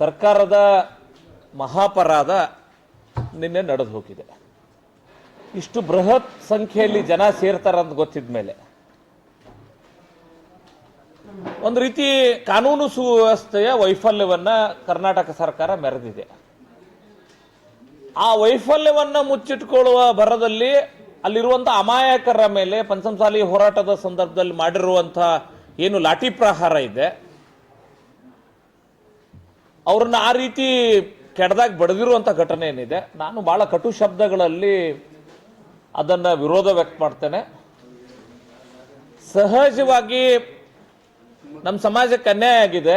ಸರ್ಕಾರದ ಮಹಾಪರಾಧ ನಿನ್ನೆ ನಡೆದು ಹೋಗಿದೆ. ಇಷ್ಟು ಬೃಹತ್ ಸಂಖ್ಯೆಯಲ್ಲಿ ಜನ ಸೇರ್ತಾರಂತ ಗೊತ್ತಿದ ಮೇಲೆ ಒಂದು ರೀತಿ ಕಾನೂನು ಸುವ್ಯವಸ್ಥೆಯ ವೈಫಲ್ಯವನ್ನ ಕರ್ನಾಟಕ ಸರ್ಕಾರ ಮೆರೆದಿದೆ. ಆ ವೈಫಲ್ಯವನ್ನ ಮುಚ್ಚಿಟ್ಕೊಳ್ಳುವ ಭರದಲ್ಲಿ ಅಲ್ಲಿರುವಂಥ ಅಮಾಯಕರ ಮೇಲೆ ಪಂಚಮಸಾಲಿ ಹೋರಾಟದ ಸಂದರ್ಭದಲ್ಲಿ ಮಾಡಿರುವಂಥ ಏನು ಲಾಠಿ ಪ್ರಹಾರ ಇದೆ ಅವ್ರನ್ನ ಆ ರೀತಿ ಕೆಡದಾಗ ಬಡದಿರುವಂಥ ಘಟನೆ ಏನಿದೆ, ನಾನು ಬಹಳ ಕಟು ಶಬ್ದಗಳಲ್ಲಿ ಅದನ್ನ ವಿರೋಧ ವ್ಯಕ್ತ ಮಾಡ್ತೇನೆ. ಸಹಜವಾಗಿ ನಮ್ಮ ಸಮಾಜಕ್ಕೆ ಅನ್ಯಾಯ ಆಗಿದೆ.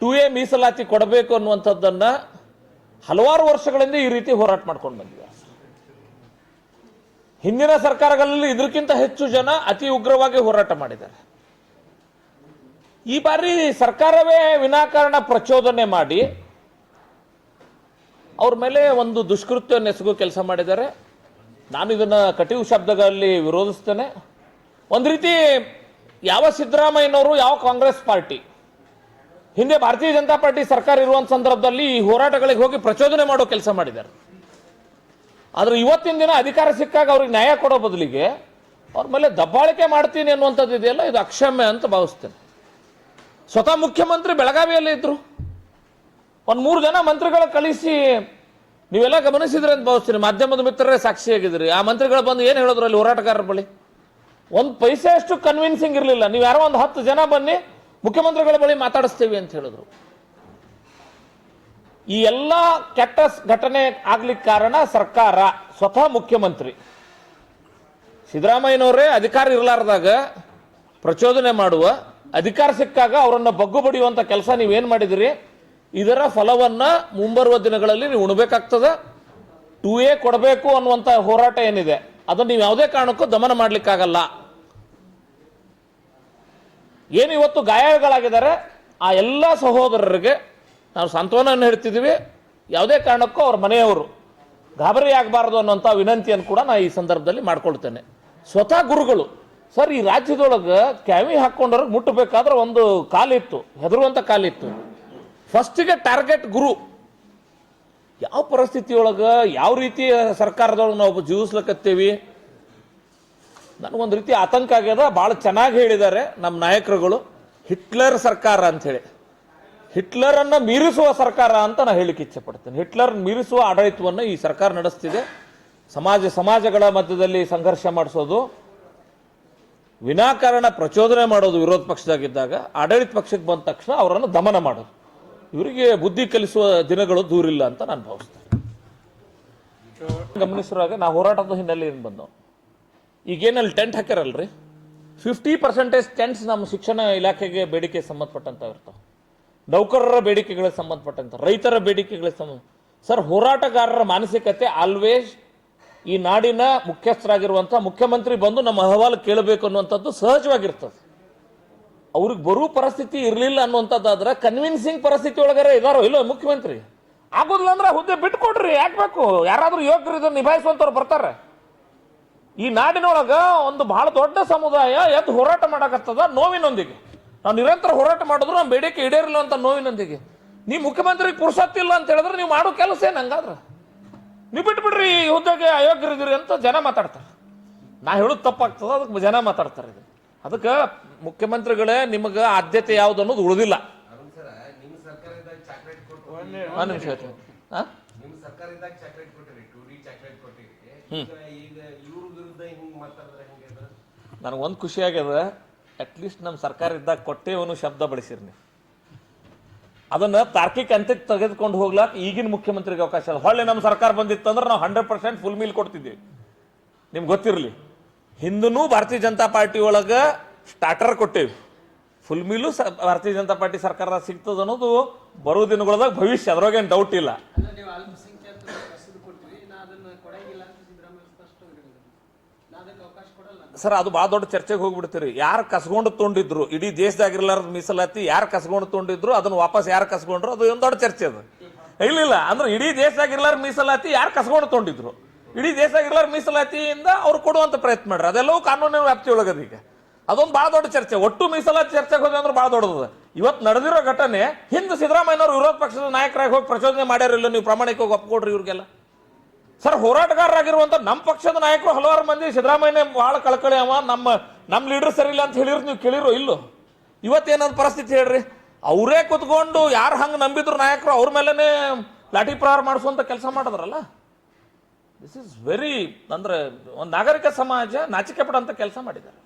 ಟು ಎ ಮೀಸಲಾತಿ ಕೊಡಬೇಕು ಅನ್ನುವಂಥದ್ದನ್ನ ಹಲವಾರು ವರ್ಷಗಳಿಂದ ಈ ರೀತಿ ಹೋರಾಟ ಮಾಡ್ಕೊಂಡು ಬಂದಿದೆ. ಹಿಂದಿನ ಸರ್ಕಾರಗಳಲ್ಲಿ ಇದಕ್ಕಿಂತ ಹೆಚ್ಚು ಜನ ಅತಿ ಉಗ್ರವಾಗಿ ಹೋರಾಟ ಮಾಡಿದ್ದಾರೆ. ಈ ಬಾರಿ ಸರ್ಕಾರವೇ ವಿನಾಕಾರಣ ಪ್ರಚೋದನೆ ಮಾಡಿ ಅವ್ರ ಮೇಲೆ ಒಂದು ದುಷ್ಕೃತ್ಯ ಎಸಗೋ ಕೆಲಸ ಮಾಡಿದ್ದಾರೆ. ನಾನು ಇದನ್ನು ಕಟಿವು ಶಬ್ದಗಳಲ್ಲಿ ವಿರೋಧಿಸ್ತೇನೆ. ಒಂದು ರೀತಿ ಯಾವ ಸಿದ್ದರಾಮಯ್ಯನವರು ಯಾವ ಕಾಂಗ್ರೆಸ್ ಪಾರ್ಟಿ, ಹಿಂದೆ ಭಾರತೀಯ ಜನತಾ ಪಾರ್ಟಿ ಸರ್ಕಾರ ಇರುವಂಥ ಸಂದರ್ಭದಲ್ಲಿ ಈ ಹೋರಾಟಗಳಿಗೆ ಹೋಗಿ ಪ್ರಚೋದನೆ ಮಾಡೋ ಕೆಲಸ ಮಾಡಿದ್ದಾರೆ. ಆದ್ರೆ ಇವತ್ತಿನ ದಿನ ಅಧಿಕಾರ ಸಿಕ್ಕಾಗ ಅವ್ರಿಗೆ ನ್ಯಾಯ ಕೊಡೋ ಬದಲಿಗೆ ಅವ್ರ ಮೇಲೆ ದಬ್ಬಾಳಿಕೆ ಮಾಡ್ತೀನಿ ಅನ್ನುವಂಥದ್ದು ಇದೆಯಲ್ಲ ಇದು ಅಕ್ಷಮ್ಯ ಅಂತ ಭಾವಿಸ್ತೇನೆ. ಸ್ವತಃ ಮುಖ್ಯಮಂತ್ರಿ ಬೆಳಗಾವಿಯಲ್ಲಿ ಇದ್ರು. ಒಂದ್ ಮೂರು ಜನ ಮಂತ್ರಿಗಳ ಕಳಿಸಿ ನೀವೆಲ್ಲ ಗಮನಿಸಿದ್ರೆ ಅಂತ ಭಾವಿಸ್ತೀನಿ. ಮಾಧ್ಯಮದ ಮಿತ್ರರೇ ಸಾಕ್ಷಿಯಾಗಿದ್ರಿ ಆ ಮಂತ್ರಿಗಳು ಬಂದು ಏನು ಹೇಳಿದ್ರು ಅಲ್ಲಿ ಹೋರಾಟಗಾರರ ಬಳಿ? ಒಂದು ಪೈಸೆ ಅಷ್ಟು ಕನ್ವಿನ್ಸಿಂಗ್ ಇರಲಿಲ್ಲ. ನೀವು ಯಾರೋ ಒಂದು ಹತ್ತು ಜನ ಬನ್ನಿ, ಮುಖ್ಯಮಂತ್ರಿಗಳ ಬಳಿ ಮಾತಾಡಿಸ್ತೀವಿ ಅಂತ ಹೇಳಿದ್ರು. ಈ ಎಲ್ಲ ಕೆಟ್ಟ ಘಟನೆ ಆಗ್ಲಿಕ್ಕೆ ಕಾರಣ ಸರ್ಕಾರ, ಸ್ವತಃ ಮುಖ್ಯಮಂತ್ರಿ. ಸಿದ್ದರಾಮಯ್ಯನವರೇ ಅಧಿಕಾರ ಇರಲಾರ್ದಾಗ ಪ್ರಚೋದನೆ ಮಾಡುವ ಅಧಿಕಾರ ಸಿಕ್ಕಾಗ ಅವರನ್ನು ಬಗ್ಗು ಬಡಿಯುವಂತ ಕೆಲಸ ನೀವೇನು ಮಾಡಿದಿರಿ? ಇದರ ಫಲವನ್ನ ಮುಂಬರುವ ದಿನಗಳಲ್ಲಿ ನೀವು ಉಣಬೇಕಾಗ್ತದೆ. ಟೂ ಎ ಕೊಡಬೇಕು ಅನ್ನುವಂತ ಹೋರಾಟ ಏನಿದೆ? ಅದನ್ನು ನೀವು ಯಾವುದೇ ಕಾರಣಕ್ಕೂ ದಮನ ಮಾಡಲಿಕ್ಕಾಗಲ್ಲ. ಏನು ಇವತ್ತು ಗಾಯಗಳಾಗಿದ್ದಾರೆ ಆ ಎಲ್ಲ ಸಹೋದರರಿಗೆ ನಾವು ಸಾಂತ್ವನವನ್ನು ಹೇಳ್ತಿದ್ದೀವಿ. ಯಾವುದೇ ಕಾರಣಕ್ಕೂ ಅವ್ರ ಮನೆಯವರು ಗಾಬರಿ ಆಗಬಾರದು ಅನ್ನೋಂಥ ವಿನಂತಿಯನ್ನು ಕೂಡ ನಾನು ಈ ಸಂದರ್ಭದಲ್ಲಿ ಮಾಡ್ಕೊಳ್ತೇನೆ. ಸ್ವತಃ ಗುರುಗಳು ಸರ್, ಈ ರಾಜ್ಯದೊಳಗೆ ಕ್ಯಾವಿ ಹಾಕ್ಕೊಂಡವ್ರಿಗೆ ಮುಟ್ಟಬೇಕಾದ್ರೆ ಒಂದು ಕಾಲಿತ್ತು ಹೆದರುವಂಥ ಕಾಲಿತ್ತು. ಫಸ್ಟಿಗೆ ಟಾರ್ಗೆಟ್ ಗುರು. ಯಾವ ಪರಿಸ್ಥಿತಿಯೊಳಗೆ, ಯಾವ ರೀತಿ ಸರ್ಕಾರದೊಳಗೆ ನಾವು ಜೀವಿಸ್ಲಕತ್ತೀವಿ? ನನಗೊಂದು ರೀತಿ ಆತಂಕ ಆಗ್ಯದ ಭಾಳ ಚೆನ್ನಾಗಿ ಹೇಳಿದ್ದಾರೆ ನಮ್ಮ ನಾಯಕರುಗಳು. ಹಿಟ್ಲರ್ ಸರ್ಕಾರ ಅಂಥೇಳಿ ಹಿಟ್ಲರನ್ನು ಮೀರಿಸುವ ಸರ್ಕಾರ ಅಂತ ನಾನು ಹೇಳಿಕ್ಕೆ ಇಚ್ಛೆ ಪಡ್ತೇನೆ ಹಿಟ್ಲರ್ ಮೀರಿಸುವ ಆಡಳಿತವನ್ನು ಈ ಸರ್ಕಾರ ನಡೆಸ್ತಿದೆ. ಸಮಾಜ, ಸಮಾಜಗಳ ಮಧ್ಯದಲ್ಲಿ ಸಂಘರ್ಷ ಮಾಡಿಸೋದು. ವಿನಾಕಾರಣ ಪ್ರಚೋದನೆ ಮಾಡೋದು ವಿರೋಧ ಪಕ್ಷದಾಗಿದ್ದಾಗ ಆಡಳಿತ ಪಕ್ಷಕ್ಕೆ ಬಂದ ತಕ್ಷಣ ಅವರನ್ನು ದಮನ ಮಾಡೋದು. ಇವರಿಗೆ ಬುದ್ಧಿ ಕಲಿಸುವ ದಿನಗಳು ದೂರಿಲ್ಲ ಅಂತ ನಾನು ಭಾವಿಸ್ತೇನೆ. ಗಮನಿಸುವಾಗ ನಾ ಹೋರಾಟದ ಹಿನ್ನೆಲೆ ಏನು ಬಂದವು ಈಗೇನಲ್ಲಿ ಟೆಂಟ್ ಹಾಕ್ಯಾರಲ್ರಿ? ಫಿಫ್ಟಿ ಪರ್ಸೆಂಟೇಜ್ ಟೆಂಟ್ಸ್ ನಮ್ಮ ಶಿಕ್ಷಣ ಇಲಾಖೆಗೆ ಬೇಡಿಕೆ ಸಂಬಂಧಪಟ್ಟಂತ ಇರ್ತಾವೆ. ನೌಕರರ ಬೇಡಿಕೆಗಳಿಗೆ ಸಂಬಂಧಪಟ್ಟಂತ ರೈತರ ಬೇಡಿಕೆಗಳಿಗೆ ಸಂಬಂಧ ಸರ್ ಹೋರಾಟಗಾರರ ಮಾನಸಿಕತೆ ಆಲ್ವೇಸ್ ಈ ನಾಡಿನ ಮುಖ್ಯಸ್ಥರಾಗಿರುವಂಥ ಮುಖ್ಯಮಂತ್ರಿ ಬಂದು ನಮ್ಮ ಅಹವಾಲು ಕೇಳಬೇಕು ಅನ್ನುವಂಥದ್ದು ಸಹಜವಾಗಿರ್ತದೆ. ಅವ್ರಿಗೆ ಬರೋ ಪರಿಸ್ಥಿತಿ ಇರಲಿಲ್ಲ ಅನ್ನುವಂಥದ್ದಾದ್ರೆ ಕನ್ವಿನ್ಸಿಂಗ್ ಪರಿಸ್ಥಿತಿ ಒಳಗಾರ ಇದಾರೋ ಇಲ್ಲೋ ಮುಖ್ಯಮಂತ್ರಿ? ಆಗೋದಿಲ್ಲ ಅಂದ್ರೆ ಹುದ್ದೆ ಬಿಟ್ಕೊಡ್ರಿ, ಯಾಕೆ ಬೇಕು? ಯಾರಾದ್ರೂ ಯೋಗ್ಯರು ಇದನ್ನು ನಿಭಾಯಿಸುವಂಥವ್ರು ಬರ್ತಾರೆ. ಈ ನಾಡಿನೊಳಗ ಒಂದು ಬಹಳ ದೊಡ್ಡ ಸಮುದಾಯ ಎದ್ದು ಹೋರಾಟ ಮಾಡಕತ್ತದ ನೋವಿನೊಂದಿಗೆ. ನಾವು ನಿರಂತರ ಹೋರಾಟ ಮಾಡಿದ್ರು ನಮ್ಮ ಬೇಡಿಕೆ ಈಡೇರಿಲ್ಲ ಅಂತ ನೋವಿನೊಂದಿಗೆ. ನೀವು ಮುಖ್ಯಮಂತ್ರಿಗೆ ಪುರುಸತ್ತಿಲ್ಲ ಅಂತ ಹೇಳಿದ್ರೆ ನೀವು ಮಾಡೋ ಕೆಲಸ ಏನು ಹಂಗಾದ್ರೆ ನೀವು ಬಿಟ್ಬಿಡ್ರಿ ಈ ಹುದ್ದೆಗೆ ಅಯೋಗ್ಯರಿದ್ದೀರಿ ಅಂತ ಜನ ಮಾತಾಡ್ತಾರೆ. ನಾ ಹೇಳೋದು ತಪ್ಪಾಗ್ತದ ಅದಕ್ಕೆ ಜನ ಮಾತಾಡ್ತಾರೆ ಇದು. ಅದಕ್ಕೆ ಮುಖ್ಯಮಂತ್ರಿಗಳೇ ನಿಮಗೆ ಆದ್ಯತೆ ಯಾವುದು ಅನ್ನೋದು ಉಳಿದಿಲ್ಲ. ನನಗೊಂದು ನಿಮಿಷ ಖುಷಿ ಆಗ್ಯದ ಅಟ್ಲೀಸ್ಟ್ ನಮ್ಮ ಸರ್ಕಾರ ಇದ್ದಾಗ ಕೊಟ್ಟೇವನು ಶಬ್ದ ಬಳಸಿರಿ ನೀವು ಅದನ್ನ ತಾರ್ಕಿಕ ಅಂತ್ಯಕ್ಕೆ ತೆಗೆದುಕೊಂಡು ಹೋಗ್ಲಾಕ ಈಗಿನ ಮುಖ್ಯಮಂತ್ರಿಗೆ ಅವಕಾಶ ಅದ ಹೊಳ್ಳಿ ನಮ್ಮ ಸರ್ಕಾರ ಬಂದಿತ್ತಂದ್ರೆ ನಾವು ಹಂಡ್ರೆಡ್ ಪರ್ಸೆಂಟ್ ಫುಲ್ ಮೀಲ್ ಕೊಡ್ತಿದ್ದೀವಿ ನಿಮ್ಗೆ ಗೊತ್ತಿರಲಿ. ಹಿಂದೂ ಭಾರತೀಯ ಜನತಾ ಪಾರ್ಟಿ ಒಳಗೆ ಸ್ಟಾರ್ಟರ್ ಕೊಟ್ಟೇವಿ. ಫುಲ್ ಮೀಲು ಸ, ಭಾರತೀಯ ಜನತಾ ಪಾರ್ಟಿ ಸರ್ಕಾರ ಸಿಗ್ತದ ಅನ್ನೋದು ಬರೋ ದಿನಗಳದಾಗ ಭವಿಷ್ಯ. ಅದ್ರಾಗೇನು ಡೌಟ್ ಇಲ್ಲ ಅಲ್ಲ ನೀವು ಅಲ್ಪಸಂಖ್ಯಾತರು ಕಸಿದು ಕೊಡ್ತೀವಿ ನಾ ಅದನ್ನ ಕೊಡಂಗಿಲ್ಲ ಅಂತ ಸಿದ್ದರಾಮಯ್ಯ ಸ್ಪಷ್ಟವಾಗಿ ಹೇಳಿದ್ರು ನಾ ಅದಕ್ಕೆ ಅವಕಾಶ ಕೊಡಲ್ಲ ಅಂತ. ಸರ್, ಅದು ಭಾಳ ದೊಡ್ಡ ಚರ್ಚೆಗೆ ಹೋಗ್ಬಿಡ್ತೀರಿ. ಯಾರು ಕಸ್ಕೊಂಡು ತೊಗೊಂಡಿದ್ರು ಇಡೀ ದೇಶದಾಗಿರ್ಲಾರ್ದ ಮೀಸಲಾತಿ ಯಾರು ಕಸ್ಕೊಂಡು ತೊಗೊಂಡಿದ್ರು ಅದನ್ನು ವಾಪಸ್ ಯಾರು ಕಸ್ಕೊಂಡ್ರು ಅದು ಒಂದು ದೊಡ್ಡ ಚರ್ಚೆ ಅದು. ಇಲ್ಲ ಅಂದ್ರೆ ಇಡೀ ದೇಶದಾಗಿರ್ಲಾರ ಮೀಸಲಾತಿ ಯಾರು ಕಸ್ಕೊಂಡು ತೊಗೊಂಡಿದ್ರು ಇಡೀ ದೇಶದಾಗಿರ್ಲಾರ ಮೀಸಲಾತಿಯಿಂದ ಅವ್ರು ಕೊಡುವಂತ ಪ್ರಯತ್ನ ಮಾಡ್ರಿ. ಅದೆಲ್ಲವೂ ಕಾನೂನಿನ ವ್ಯಾಪ್ತಿ ಒಳಗದ ಈಗ. ಅದೊಂದು ಭಾಳ ದೊಡ್ಡ ಚರ್ಚೆ. ಒಟ್ಟು ಮೀಸಲಾತಿ ಚರ್ಚೆಗೆ ಹೋದ್ರೆ ಅಂದ್ರೆ ಭಾಳ ದೊಡ್ಡದು. ಇವತ್ತು ನಡೆದಿರೋ ಘಟನೆ ಹಿಂದೆ ಸಿದ್ದರಾಮಯ್ಯನವರು ವಿರೋಧ ಪಕ್ಷದ ನಾಯಕರಾಗಿ ಹೋಗಿ ಪ್ರಚೋದನೆ ಮಾಡ್ಯಾರಿಲ್ಲ. ನೀವು ಪ್ರಾಮಾಣಿಕವಾಗಿ ಒಪ್ಕೊಡ್ರಿ ಇವ್ರಿಗೆಲ್ಲ. ಸರ್ ಹೋರಾಟಗಾರರಾಗಿರುವಂತ ನಮ್ಮ ಪಕ್ಷದ ನಾಯಕರು ಹಲವಾರು ಮಂದಿ ಸಿದ್ದರಾಮಯ್ಯ ಬಹಳ ಕಳಕಳಿ ಅವ. ನಮ್ಮ ನಮ್ಮ ಲೀಡರ್ ಸರಿ ಇಲ್ಲ ಅಂತ ಹೇಳಿದ್ರು ನೀವು ಕೇಳಿರೋ ಇಲ್ಲೋ? ಇವತ್ತೇನದ ಪರಿಸ್ಥಿತಿ ಹೇಳ್ರಿ. ಅವರೇ ಕುತ್ಕೊಂಡು ಯಾರು ಹಂಗೆ ನಂಬಿದ್ರು ನಾಯಕರು ಅವ್ರ ಮೇಲೇ ಲಾಠಿ ಪ್ರಹಾರ ಮಾಡಿಸುವಂತ ಕೆಲಸ ಮಾಡಿದ್ರಲ್ಲ? ದಿಸ್ ಇಸ್ ವೆರಿ ಅಂದ್ರೆ ಒಂದು ನಾಗರಿಕ ಸಮಾಜ ನಾಚಿಕೆ ಪಡೋಂಥ ಕೆಲಸ ಮಾಡಿದ್ದಾರೆ.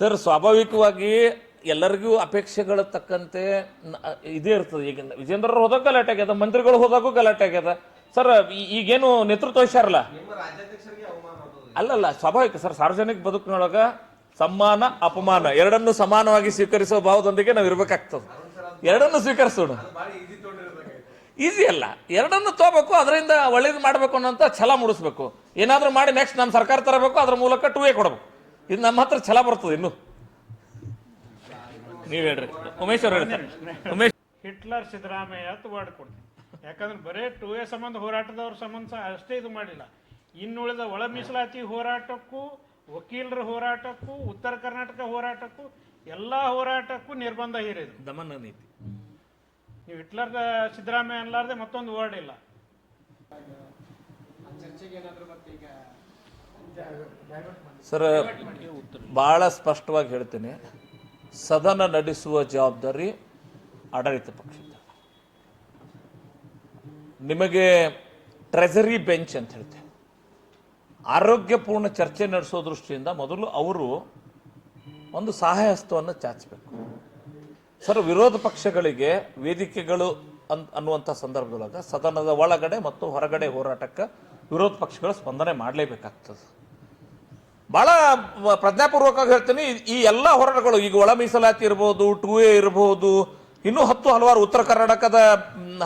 ಸರ್ ಸ್ವಾಭಾವಿಕವಾಗಿ ಎಲ್ಲರಿಗೂ ಅಪೇಕ್ಷೆಗಳ ತಕ್ಕಂತೆ ಇದೇ ಇರ್ತದೆ. ಈಗ ವಿಜೇಂದ್ರ ಹೋದಾಗ ಗಲಾಟೆ ಆಗ್ಯದ ಮಂತ್ರಿಗಳು ಹೋದಾಗೂ ಗಲಾಟೆ ಆಗ್ಯದ. ಸರ್ ಈಗೇನು ನೇತೃತ್ವ ವಹಿಸ್ಯಾರಲ್ಲ ಅಲ್ಲಲ್ಲ ಸ್ವಾಭಾವಿಕ. ಸರ್ ಸಾರ್ವಜನಿಕ ಬದುಕಿನೊಳಗ ಸಮ್ಮಾನ ಅಪಮಾನ ಎರಡನ್ನು ಸಮಾನವಾಗಿ ಸ್ವೀಕರಿಸುವ ಭಾವದೊಂದಿಗೆ ನಾವು ಇರ್ಬೇಕಾಗ್ತದೆ. ಎರಡನ್ನು ಸ್ವೀಕರಿಸೋಣ. ಈಸಿ ಅಲ್ಲ. ಎರಡನ್ನು ತಗೋಬೇಕು ಅದರಿಂದ ಒಳ್ಳೇದು ಮಾಡಬೇಕು ಅನ್ನೋಂಥ ಛಲ ಮೂಡಿಸ್ಬೇಕು. ಏನಾದರೂ ಮಾಡಿ ನೆಕ್ಸ್ಟ್ ನಮ್ಮ ಸರ್ಕಾರ ತರಬೇಕು ಅದ್ರ ಮೂಲಕ ಟೂ ಎ ಕೊಡಬೇಕು. ಇದು ನಮ್ಮ ಹತ್ರ ಛಲ ಬರ್ತದೆ ಇನ್ನು. ನೀವು ಹೇಳ್ರಿ. ಉಮೇಶ್ ಅವ್ರು ಹೇಳ್ತಾರೆ. ಉಮೇಶ್ ಹಿಟ್ಲರ್ ಸಿದ್ದರಾಮಯ್ಯ ಅಂತ ವರ್ಡ್ ಕೊಡ್ತೀನಿ ಯಾಕಂದ್ರೆ ಬರೇ ಟೂ ಎ ಸಂಬಂಧ ಹೋರಾಟದವ್ರ ಸಂಬಂಧ ಅಷ್ಟೇ ಇದು ಮಾಡಿಲ್ಲ. ಇನ್ನುಳಿದ ಒಳ ಮೀಸಲಾತಿ ಹೋರಾಟಕ್ಕೂ ವಕೀಲರ ಹೋರಾಟಕ್ಕೂ ಉತ್ತರ ಕರ್ನಾಟಕ ಹೋರಾಟಕ್ಕೂ ಎಲ್ಲ ಹೋರಾಟಕ್ಕೂ ನಿರ್ಬಂಧ ಹೇರಿದ್ರು ದಮನ ನೀತಿ. ನೀವು ಹಿಟ್ಲರ್ ಸಿದ್ದರಾಮಯ್ಯ ಅನ್ಲಾರ್ದೆ ಮತ್ತೊಂದು ವರ್ಡ್ ಇಲ್ಲ. ಆ ಚರ್ಚೆಗೆ ಏನಾದ್ರು ಮತ್ತೆ ಈಗ ಸರ್ ಬಹಳ ಸ್ಪಷ್ಟವಾಗಿ ಹೇಳ್ತೀನಿ. ಸದನ ನಡೆಸುವ ಜವಾಬ್ದಾರಿ ಆಡಳಿತ ಪಕ್ಷದ. ನಿಮಗೆ ಟ್ರೆಜರಿ ಬೆಂಚ್ ಅಂತ ಹೇಳ್ತೇವೆ ಆರೋಗ್ಯಪೂರ್ಣ ಚರ್ಚೆ ನಡೆಸೋ ದೃಷ್ಟಿಯಿಂದ ಮೊದಲು ಅವರು ಒಂದು ಸಹಾಯ ಹಸ್ತವನ್ನು ಚಾಚಬೇಕು. ಸರ್, ವಿರೋಧ ಪಕ್ಷಗಳಿಗೆ ವೇದಿಕೆಗಳು ಅನ್ ಅನ್ನುವಂಥ ಸಂದರ್ಭದೊಳಗೆ ಸದನದ ಒಳಗಡೆ ಮತ್ತು ಹೊರಗಡೆ ಹೋರಾಟಕ್ಕೆ ವಿರೋಧ ಪಕ್ಷಗಳು ಸ್ಪಂದನೆ ಮಾಡಲೇಬೇಕಾಗ್ತದೆ. ಬಹಳ ಪ್ರಜ್ಞಾಪೂರ್ವಕವಾಗಿ ಹೇಳ್ತೀನಿ ಈ- ಎಲ್ಲ ಹೋರಾಟಗಳು ಈಗ ಒಳ ಮೀಸಲಾತಿ ಇರ್ಬೋದು ಟೂ ಎ ಇರ್ಬೋದು ಇನ್ನೂ ಹತ್ತು ಹಲವಾರು ಉತ್ತರ ಕರ್ನಾಟಕದ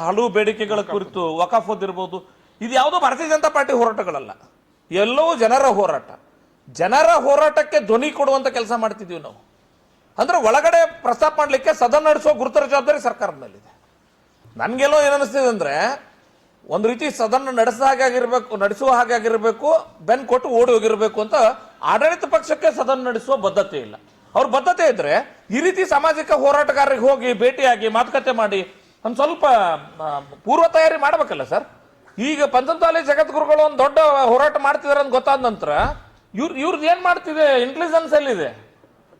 ಹಲವು ಬೇಡಿಕೆಗಳ ಕುರಿತು ವಕಾಫ್ ಇರ್ಬೋದು ಇದು ಯಾವುದೋ ಭಾರತೀಯ ಜನತಾ ಪಾರ್ಟಿ ಹೋರಾಟಗಳಲ್ಲ. ಎಲ್ಲವೂ ಜನರ ಹೋರಾಟ. ಜನರ ಹೋರಾಟಕ್ಕೆ ಧ್ವನಿ ಕೊಡುವಂತ ಕೆಲಸ ಮಾಡ್ತಿದ್ದೀವಿ ನಾವು. ಅಂದ್ರೆ ಒಳಗಡೆ ಪ್ರಸ್ತಾಪ ಮಾಡಲಿಕ್ಕೆ ಸದನ ನಡೆಸೋ ಗುರುತರ ಜವಾಬ್ದಾರಿ ಸರ್ಕಾರದ ಮೇಲಿದೆ. ನನ್ಗೆಲ್ಲೋ ಏನ್ ಅನಿಸ್ತಿದೆ ಅಂದ್ರೆ ಒಂದು ರೀತಿ ಸದನ ನಡೆಸ ಹಾಗೆ ಆಗಿರ್ಬೇಕು ನಡೆಸುವ ಹಾಗೆ ಆಗಿರ್ಬೇಕು ಬೆನ್ ಕೊಟ್ಟು ಓಡಿ ಹೋಗಿರಬೇಕು ಅಂತ ಆಡಳಿತ ಪಕ್ಷಕ್ಕೆ ಸದನ ನಡೆಸುವ ಬದ್ಧತೆ ಇಲ್ಲ. ಅವ್ರ ಬದ್ಧತೆ ಇದ್ರೆ ಈ ರೀತಿ ಸಾಮಾಜಿಕ ಹೋರಾಟಗಾರರಿಗೆ ಹೋಗಿ ಭೇಟಿಯಾಗಿ ಮಾತುಕತೆ ಮಾಡಿ ಒಂದು ಸ್ವಲ್ಪ ಪೂರ್ವ ತಯಾರಿ ಮಾಡ್ಬೇಕಲ್ಲ ಸರ್? ಈಗ ಪಂಚಮಸಾಲಿ ಜಗದ್ಗುರುಗಳು ಒಂದು ದೊಡ್ಡ ಹೋರಾಟ ಮಾಡ್ತಿದಾರೆ ಅಂತ ಗೊತ್ತಾದ ನಂತರ ಇವ್ರ ಇವ್ರದ್ದು ಏನು ಮಾಡ್ತಿದೆ? ಇಂಟೆಲಿಜೆನ್ಸ್ ಎಲ್ಲಿದೆ?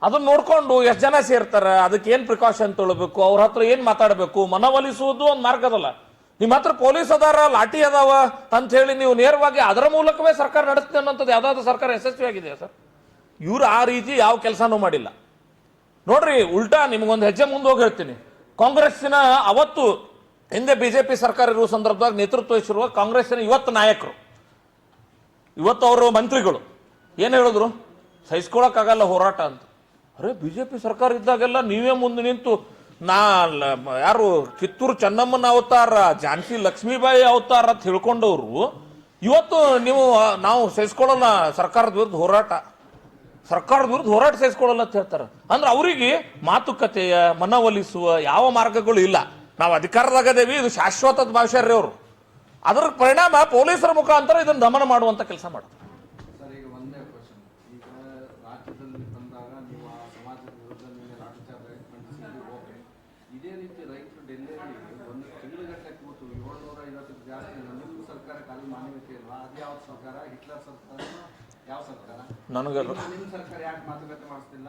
ಅದನ್ನ ನೋಡ್ಕೊಂಡು ಎಷ್ಟು ಜನ ಸೇರ್ತಾರ? ಅದಕ್ಕೆ ಏನು ಪ್ರಿಕಾಷನ್ ತೊಳಬೇಕು? ಅವ್ರ ಹತ್ರ ಏನು ಮಾತಾಡಬೇಕು? ಮನವೊಲಿಸುವುದು ಒಂದು ಮಾರ್ಗ ಅದಲ್ಲ ನಿಮ್ಮ ಹತ್ರ ಪೊಲೀಸ್ ಅದಾರ, ಲಾಠಿ ಅದಾವ ಅಂತ ಹೇಳಿ ನೀವು ನೇರವಾಗಿ ಅದರ ಮೂಲಕವೇ ಸರ್ಕಾರ ನಡೆಸ್ತೀನಿ ಅನ್ನೋಂಥದ್ದು ಯಾವ್ದಾದ್ರು ಸರ್ಕಾರ ಆಗಿದೆ ಸರ್? ಇವ್ರು ಆ ರೀತಿ ಯಾವ ಕೆಲಸನೂ ಮಾಡಿಲ್ಲ. ನೋಡ್ರಿ, ಉಲ್ಟಾ ನಿಮ್ಗೊಂದು ಹೆಜ್ಜೆ ಮುಂದೆ ಹೋಗಿ ಹೇಳ್ತೀನಿ. ಕಾಂಗ್ರೆಸ್ಸಿನ ಅವತ್ತು ಹಿಂದೆ ಬಿಜೆಪಿ ಸರ್ಕಾರ ಇರುವ ಸಂದರ್ಭದಾಗ ನೇತೃತ್ವ ವಹಿಸಿರುವ ಕಾಂಗ್ರೆಸ್ಸಿನ ಇವತ್ತು ನಾಯಕರು. ಇವತ್ತು ಅವರು ಮಂತ್ರಿಗಳು. ಏನು ಹೇಳಿದ್ರು? ಸಹಿಸ್ಕೊಳಕ್ಕಾಗಲ್ಲ ಹೋರಾಟ ಅಂತ. ಅರೆ, ಬಿಜೆಪಿ ಸರ್ಕಾರ ಇದ್ದಾಗೆಲ್ಲ ನೀವೇ ಮುಂದೆ ನಿಂತು ನಾ ಯಾರು ಕಿತ್ತೂರು ಚೆನ್ನಮ್ಮನ ಅವತಾರ ಝಾನ್ಸಿ ಲಕ್ಷ್ಮೀಬಾಯಿ ಅವತಾರ ಅಂತ ತಿಳ್ಕೊಂಡವರು, ಇವತ್ತು ನೀವು ನಾವು ಸಹಿಸ್ಕೊಳ್ಳಲ್ಲ ಸರ್ಕಾರದ ವಿರುದ್ಧ ಹೋರಾಟ. ಸರ್ಕಾರದ ವಿರುದ್ಧ ಹೋರಾಟ ಸಹಿಸ್ಕೊಳ್ಳಲ್ಲ ಅಂತ ಹೇಳ್ತಾರೆ. ಅಂದ್ರೆ ಅವರಿಗೆ ಮಾತುಕತೆಯ ಮನವೊಲಿಸುವ ಯಾವ ಮಾರ್ಗಗಳು ಇಲ್ಲ. ನಾವು ಅಧಿಕಾರದಾಗದೇವಿ, ಇದು ಶಾಶ್ವತದ ಭಾಷೆ ಅವರು. ಅದರ ಪರಿಣಾಮ ಪೊಲೀಸರ ಮುಖಾಂತರ ಇದನ್ನು ದಮನ ಮಾಡುವಂಥ ಕೆಲಸ ಮಾಡ್ತಾರೆ ಸರ್ ಈಗ ಒಂದೇ ಕ್ವಶನ್ ಈಗ ರಾಜ್ಯದಲ್ಲಿ ಬಂದಾಗ ನೀವು ಆ ಸಮಾಜದ ವಿರುದ್ಧ ನಿಮಗೆ ಲಾಠಿಚಾರ್ಜ್ ಖಂಡಿಸಿದ್ದು ಓಕೆ ಇದೇ ರೀತಿ ರೈತರು ಡೆಲ್ಲಿಯಲ್ಲಿ ಒಂದು ತಿಂಗಳುಗಟ್ಟಲೆ ಕೂತು ಏಳ್ನೂರ ಐವತ್ತಕ್ಕೆ ಜಾಸ್ತಿ ನಿಮ್ಮ ಸರ್ಕಾರ ಖಾಲಿ ಮಾನವೀಯತೆ ಇಲ್ವಾ ಅದು ಯಾವ ಸರ್ಕಾರ? ಹಿಟ್ಲರ್ ಸರ್ಕಾರ ಯಾವ ಸರ್ಕಾರ? ನನಗೆ ನಿಮ್ಮ ನಿಮ್ಮ ಸರ್ಕಾರ ಯಾಕೆ ಮಾತುಕತೆ ಮಾಡಿಸ್ತಿಲ್ಲ?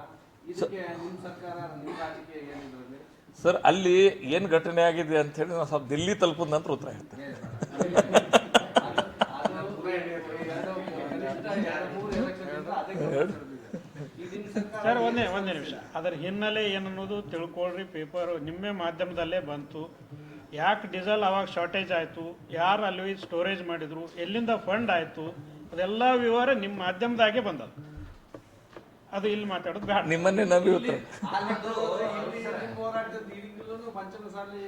ಇದಕ್ಕೆ ನಿಮ್ಮ ಸರ್ಕಾರ ನಿಮ್ಮ ರಾಜಕೀಯ ಏನಿದ್ರಲ್ಲಿ ಸರ್ ಅಲ್ಲಿ ಏನು ಘಟನೆ ಆಗಿದೆ ಅಂತ ಹೇಳಿ ನಾವು ಸ್ವಲ್ಪ ದಿಲ್ಲಿ ತಲುಪಿದ ನಂತರ ಉತ್ತರ ಹೇಳ್ತೇನೆ. ಸರ್ ಒಂದೇ ಒಂದೇ ನಿಮಿಷ. ಅದರ ಹಿನ್ನೆಲೆ ಏನನ್ನೋದು ತಿಳ್ಕೊಳ್ರಿ. ಪೇಪರ್ ನಿಮ್ಮೇ ಮಾಧ್ಯಮದಲ್ಲೇ ಬಂತು. ಯಾಕೆ ಡೀಸೆಲ್ ಅವಾಗ ಶಾರ್ಟೇಜ್ ಆಯಿತು? ಯಾರು ಅಲ್ಲಿ ಸ್ಟೋರೇಜ್ ಮಾಡಿದ್ರು? ಎಲ್ಲಿಂದ ಫಂಡ್ ಆಯಿತು? ಅದೆಲ್ಲ ವಿವರ ನಿಮ್ಮ ಮಾಧ್ಯಮದಾಗೆ ಬಂದದ. ಅದು ಇಲ್ಲಿ ಮಾತಾಡೋದು ಬೇಡ. ನಿಮ್ಮನ್ನೇ ನಂಬಿ ಉತ್ತರ ಹೋರಾಟದ ಈಗಿಂದಲೂ ಪಂಚಮಸಾಲಿ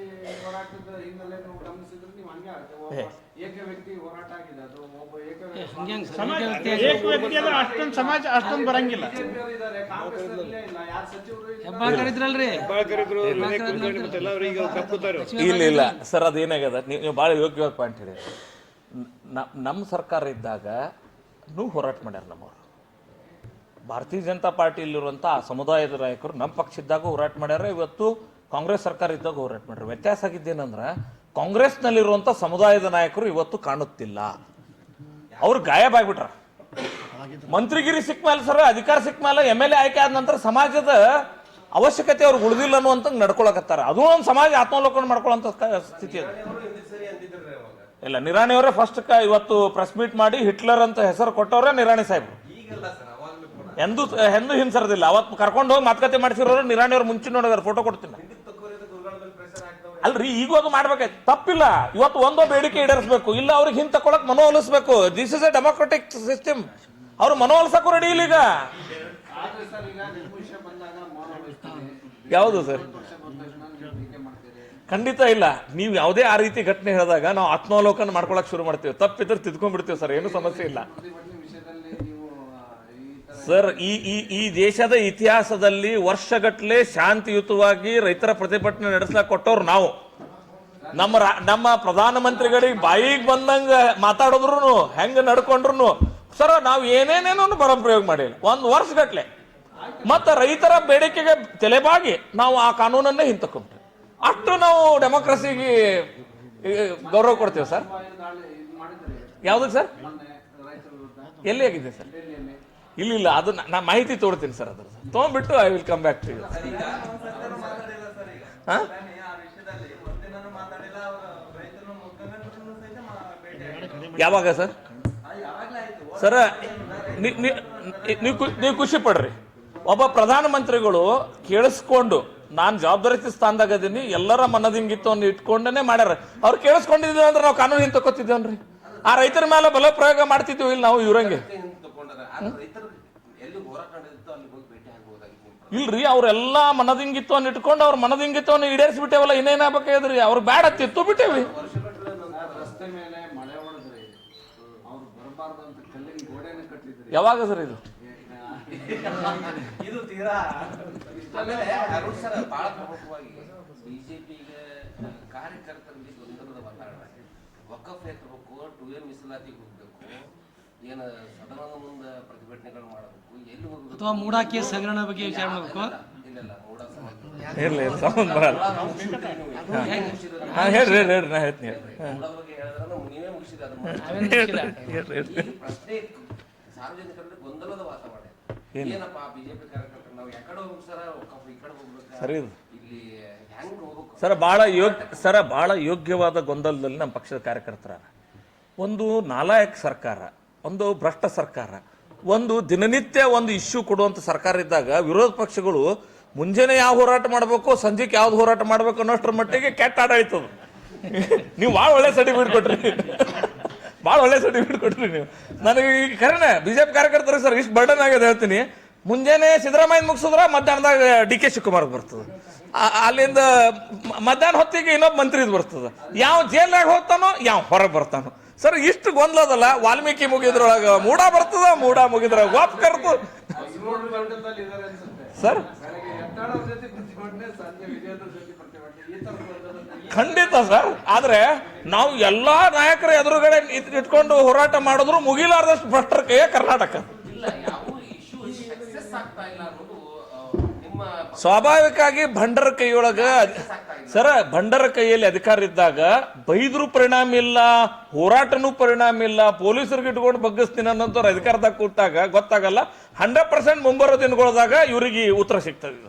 ಹೋರಾಟದ ನೀವು ಗಮನಿಸಿದ್ರೆ ನೀವು ಹಂಗೆ ಆಗುತ್ತೆ. ಒಬ್ಬ ಏಕ ವ್ಯಕ್ತಿ ಹೋರಾಟ ಅದು ಒಬ್ಬ ಏಕ ವ್ಯಕ್ತಿ ಸಮಾಜ ಏಕ ವ್ಯಕ್ತಿ ಅಂದ್ರೆ ಅಷ್ಟೊಂದು ಸಮಾಜ ಅಷ್ಟೊಂದು ಬರಂಗಿಲ್ಲ. ಬಿಜೆಪಿಯವರು ಇದ್ದಾರೆ ಕಾಂಗ್ರೆಸ್ ಇಲ್ಲೇ ಇಲ್ಲ ಯಾರು ಸಚಿವರು ಇಲ್ಲ ಇಲ್ಲ. ಇಲ್ಲ ಸರ್ ಅದೇನಾಗ್ಯದ ನೀವು ನೀವು ಭಾಳ ಯೋಗ್ಯವಾದ ಪಾಯಿಂಟ್ ಹೇಳಿ ನಮ್ಮ ಸರ್ಕಾರ ಇದ್ದಾಗ ನೂ ಹೋರಾಟ ಮಾಡ್ಯಾರ ನಮ್ಮವ್ರು. ಭಾರತೀಯ ಜನತಾ ಪಾರ್ಟಿಯಲ್ಲಿರುವಂಥ ಆ ಸಮುದಾಯದ ನಾಯಕರು ನಮ್ಮ ಪಕ್ಷ ಇದ್ದಾಗ ಹೋರಾಟ ಮಾಡ್ಯಾರ. ಇವತ್ತು ಕಾಂಗ್ರೆಸ್ ಸರ್ಕಾರ ಇದ್ದಾಗ ಹೋರಾಟ ಮಾಡ್ರಿ. ವ್ಯತ್ಯಾಸ ಆಗಿದ್ದೇನೆಂದ್ರೆ ಕಾಂಗ್ರೆಸ್ನಲ್ಲಿರುವಂಥ ಸಮುದಾಯದ ನಾಯಕರು ಇವತ್ತು ಕಾಣುತ್ತಿಲ್ಲ. ಅವ್ರು ಗಾಯಬಾಗ್ಬಿಟ್ರ ಮಂತ್ರಿಗಿರಿ ಸಿಕ್ಕ ಮೇಲೆ ಸರ್ ಅಧಿಕಾರ ಸಿಕ್ಕ ಮೇಲೆ ಎಂ ಎಲ್ ಎ ಆಯ್ಕೆ ಆದ ನಂತರ ಸಮಾಜದ ಅವಶ್ಯಕತೆ ಅವ್ರಿಗೆ ಉಳಿದಿಲ್ಲ ಅನ್ನುವಂತ ನಡ್ಕೊಳಕತ್ತಾರ. ಅದು ಒಂದು ಸಮಾಜ ಆತ್ಮಾವಲೋಕನ ಮಾಡ್ಕೊಳ್ಳೋಂಥ ಕ- ಸ್ಥಿತಿ ಅದು. ಇಲ್ಲ, ನಿರಾಣಿ ಫಸ್ಟ್ ಫಸ್ಟ್ ಇವತ್ತು ಪ್ರೆಸ್ ಮೀಟ್ ಮಾಡಿ ಹಿಟ್ಲರ್ ಅಂತ ಹೆಸರು ಕೊಟ್ಟವ್ರೆ ನಿರಾಣಿ ಸಾಹೇಬ್ ಎಂದು ಎಂದು ಹಿಂಸರದಿಲ್ಲ. ಅವತ್ತು ಕರ್ಕೊಂಡು ಹೋಗಿ ಮಾತುಕತೆ ಮಾಡಿಸಿರೋರು ನಿರಾಣಿ ಅವ್ರು ಮುಂಚೆ ನೋಡಿದಾರೆ ಫೋಟೋ ಕೊಡ್ತೀನಿ. ಅಲ್ರಿ ಈಗ ಅದು ಮಾಡ್ಬೇಕಾಯ್ತು. ತಪ್ಪಿಲ್ಲ. ಇವತ್ತು ಒಂದೋ ಬೇಡಿಕೆ ಈಡೇರಿಸಬೇಕು. ಇಲ್ಲ ಅವ್ರಿಗೆ ಹಿಂದೆ ಕೊಡಕ್ ಮನವೊಲಿಸ್ಬೇಕು this is a democratic system ಅವ್ರು ಮನವೊಲಿಸಕ್ಕೂ ರೆಡಿ ಇಲ್ಲ ಈಗ. ಯಾವುದು ಸರ್? ಖಂಡಿತ ಇಲ್ಲ. ನೀವು ಯಾವುದೇ ಆ ರೀತಿ ಘಟನೆ ಹೇಳಿದಾಗ ನಾವು ಆತ್ಮಾವಲೋಕನ ಮಾಡ್ಕೊಳಕ್ ಶುರು ಮಾಡ್ತೀವಿ. ತಪ್ಪಿದ್ರೆ ತಿದ್ಕೊಂಡ್ಬಿಡ್ತೀವಿ ಸರ್. ಏನು ಸಮಸ್ಯೆ ಇಲ್ಲ ಪ್ರತಿಭಟನೆ ವಿಷಯದಲ್ಲಿ ನೀವು ಆ, ಈ ತರ ಸರ್, ಈ ಈ ಈ ದೇಶದ ಇತಿಹಾಸದಲ್ಲಿ ವರ್ಷಗಟ್ಟಲೆ ಶಾಂತಿಯುತವಾಗಿ ರೈತರ ಪ್ರತಿಭಟನೆ ನಡೆಸ್ಲಾಕ್ ಕೊಟ್ಟವ್ರು ನಾವು. ನಮ್ಮ ನಮ್ಮ ಪ್ರಧಾನಮಂತ್ರಿಗಳಿಗೆ ಬಾಯಿಗೆ ಬಂದಂಗ ಮಾತಾಡಿದ್ರು ಹೆಂಗ ನಡ್ಕೊಂಡ್ರು ಸರ್, ನಾವು ಏನೇನೇನೋ ಬರ ಪ್ರಯೋಗ ಮಾಡಿಲ್ಲ. ಒಂದು ವರ್ಷಗಟ್ಟಲೆ ಮತ್ತ ರೈತರ ಬೇಡಿಕೆಗೆ ತಲೆಬಾಗಿ ನಾವು ಆ ಕಾನೂನನ್ನೇ ಹಿಂತಕೊಂಡ್ವಿ. ಅಷ್ಟು ನಾವು ಡೆಮೋಕ್ರಸಿಗೆ ಗೌರವ ಕೊಡ್ತೀವಿ ಸರ್. ಯಾವ್ದಕ್ಕೆ ಸರ್? ಎಲ್ಲಿ ಆಗಿದೆ ಸರ್? ಇಲ್ಲ ಇಲ್ಲ ಅದು ನಾ- ಮಾಹಿತಿ ತೋರ್ತೀನಿ ಸರ್ ಅದ್ರ ತೊಗೊಂಡ್ಬಿಟ್ಟು I will come back to you ಹಾ? ಯಾವಾಗ ಸರ್? ಸರ ನೀವು ಖುಷಿ ಪಡ್ರಿ. ಒಬ್ಬ ಪ್ರಧಾನಮಂತ್ರಿಗಳು ಕೇಳಿಸ್ಕೊಂಡು ನಾನು ಜವಾಬ್ದಾರಿ ಸ್ಥಾನದಾಗ ಅದೀನಿ ಎಲ್ಲರ ಮನದಿಂಗಿತ್ತವನ್ನು ಇಟ್ಕೊಂಡೇ ಮಾಡ್ಯಾರ. ಅವ್ರು ಕೇಳಿಸ್ಕೊಂಡಿದ್ದೀವಿ ಅಂದ್ರೆ ನಾವು ಕಾನೂನು ಹಿಂದೆ ತಗೋತಿದ್ದೇವನ್ರಿ ಆ ರೈತರ ಮೇಲೆ ಬಲ ಪ್ರಯೋಗ ಮಾಡ್ತಿದ್ದೀವಿ ಇಲ್ಲ ನಾವು ಇವ್ರಂಗೆ. ಇಲ್ರಿ ಅವ್ರೆಲ್ಲಾ ಮನದಿಂಗಿತ್ವನ್ನ ಇಟ್ಕೊಂಡು ಅವ್ರ ಮನದಿಂಗಿತ್ವನ್ನ ಈಡೇರಿಸ್ಬಿಟ್ಟೇವಲ್ಲ ಇನ್ನೇನಾಗಬೇಕಾದ್ರಿ ಅವ್ರು ಬೇಡ ತಿತ್ತು ಬಿಟ್ಟೇವಿ. ಯಾವಾಗ ಸರ್ ಇದು? ಇದು ತೀರಾ ಆಮೇಲೆ ಅರುಣ್ ಸರ್ ಬಹಳ ಪ್ರಮುಖವಾಗಿ ಬಿಜೆಪಿಗೆ ಕಾರ್ಯಕರ್ತರಲ್ಲಿ ಗೊಂದಲದ ವಾತಾವರಣ. ವಕಫ್ ಎತ್ತಬೇಕು ಟು ಎ ಮೀಸಲಾತಿಗೆ ಹೋಗ್ಬೇಕು. ಏನ ಸದನದ ಮುಂದೆ ಪ್ರತಿಭಟನೆಗಳು ಮಾಡಬೇಕು? ಎಲ್ಲಿ ಹೋಗ್ಬೇಕು? ಅಥವಾ ಮೂಡಾ ಕೇಸ್ ಹಗರಣ ಬಗ್ಗೆ ವಿಚಾರ ಮಾಡಬೇಕು? ಇಲ್ಲ ಇಲ್ಲ ಮೂಡ ಸಮಾಜ ಇರ್ಲಿ ಇರ್ಲಿ, ಸಂಬಂಧ ಬರಲ್ಲ. ಹಾಂ ಹೇಳ್ರಿ ಹೇಳ್ರಿ ಹೇಳ್ರಿ ನಾ ಹೇಳ್ತೀನಿ ಹೇಳ್ರಿ. ಮೂಡದ ಬಗ್ಗೆ ಹೇಳಿದ್ರೆ ನೀವೇ ಮುಗಿಸಿದ ಅದನ್ನ ಹೇಳ್ರಿ, ಹೇಳ್ರಿ. ಈಗ ಪ್ರಶ್ನೆ ಸಾರ್ವಜನಿಕರಲ್ಲಿ ಗೊಂದಲದ ವಾತಾವರಣ ಏನಪ್ಪ ಬಿಜೆಪಿ ಕಾರ್ಯಕರ್ತರು ನಾವು ಯಾಕಡೆ ಹೋಗ್ಬೇಕು ಸರ ವಕಫ್ ಈ ಕಡೆ ಹೋಗ್ಬೇಕಾ? ಸರಿ ಇದು. ಇಲ್ಲಿ ಹೆಂಗ್ ಹೋಗ್ಬೇಕು? ಸರ ಬಹಳ ಯೋಗ್ಯ ಸರ ಬಹಳ ಯೋಗ್ಯವಾದ ಗೊಂದಲದಲ್ಲಿ ನಮ್ಮ ಪಕ್ಷದ ಕಾರ್ಯಕರ್ತರ ಒಂದು ನಾಲಾಯಕ್ ಸರ್ಕಾರ ಒಂದು ಭ್ರಷ್ಟ ಸರ್ಕಾರ. ಒಂದು ದಿನನಿತ್ಯ ಒಂದು ಇಶ್ಯೂ ಕೊಡುವಂತ ಸರ್ಕಾರ ಇದ್ದಾಗ ವಿರೋಧ ಪಕ್ಷಗಳು ಮುಂಜಾನೆ ಯಾವ ಹೋರಾಟ ಮಾಡಬೇಕು ಸಂಜೆಗೆ ಯಾವ್ದು ಹೋರಾಟ ಮಾಡಬೇಕು ಅನ್ನೋಷ್ಟ್ರ ಮಟ್ಟಿಗೆ ಕೆಟ್ಟ ಆಡಳಿತದ ನೀವು ಭಾಳ ಒಳ್ಳೆ ಸರ್ಟಿಫಿಕೇಟ್ ಕೊಟ್ರಿ. ಭಾಳ ಒಳ್ಳೆ ಸರ್ಟಿಫಿಕೇಟ್ ಕೊಟ್ರಿ ನೀವು. ನನಗೆ ಈಗ ಜೆ ಬಿಜೆಪಿ ಕಾರ್ಯಕರ್ತರಿಗೆ ಸರ್, ಇಷ್ಟು ಬರ್ಡನ್ ಆಗಿದೆ ಹೇಳ್ತೀನಿ. ಮುಂಜಾನೆ ಸಿದ್ದರಾಮಯ್ಯ ಮುಗಿಸಿದ್ರ ಮಧ್ಯಾಹ್ನದಾಗ ಡಿ ಕೆ ಶಿವಕುಮಾರ್ ಬರ್ತದೆ. ಅಲ್ಲಿಂದ ಮಧ್ಯಾಹ್ನ ಹೊತ್ತಿಗೆ ಇನ್ನೊಬ್ಬ ಮಂತ್ರಿದು ಬರ್ತದೆ. ಯಾವ ಜೈಲ್ನಾಗ ಹೋಗ್ತಾನೋ, ಯಾವ ಹೊರಗೆ ಬರ್ತಾನೋ. ಸರ್, ಇಷ್ಟು ಗೊಂದಲದಲ್ಲ ವಾಲ್ಮೀಕಿ ಮುಗಿದ್ರೊಳಗ ಮೂಡ ಬರ್ತದ, ಮೂಡ ಮುಗಿದ್ರ ಗೋಪ್ ಕರ್ತು ಸರ್? ಖಂಡಿತ ಸರ್. ಆದ್ರೆ ನಾವು ಎಲ್ಲಾ ನಾಯಕರ ಎದುರುಗಡೆ ಇಟ್- ಇಟ್ಕೊಂಡು ಹೋರಾಟ ಮಾಡಿದ್ರು ಮುಗಿಲಾರ್ದಷ್ಟು ಭ್ರಷ್ಟರ ಕೈಯ ಕರ್ನಾಟಕ ಇಲ್ಲ ಯಾವ ಇಶ್ಯೂ ಸಕ್ಸಸ್ ಆಗ್ತಾ ಇಲ್ಲ ಅನ್ನೋದು ಆ, ನಿಮ್ಮ ಸ್ವಾಭಾವಿಕವಾಗಿ ಭಂಡರ ಕೈಯೊಳಗ ಸರ, ಭಂಡರ ಕೈಯಲ್ಲಿ ಅಧಿಕಾರ ಇದ್ದಾಗ ಬೈದ್ರೂ ಪರಿಣಾಮ ಇಲ್ಲ, ಹೋರಾಟನೂ ಪರಿಣಾಮ ಇಲ್ಲ, ಪೊಲೀಸರಿಗೆ ಇಟ್ಕೊಂಡು ಬಗ್ಗಿಸ್ತೀನಿ ಅನ್ನೋಂಥವ್ರು ಅಧಿಕಾರದಾಗ ಕೂತಾಗ ಗೊತ್ತಾಗಲ್ಲ. ಹಂಡ್ರೆಡ್ ಪರ್ಸೆಂಟ್ ಮುಂಬರೋ ದಿನಗಳದಾಗ ಇವರಿಗೆ ಉತ್ತರ ಸಿಗ್ತದೆ.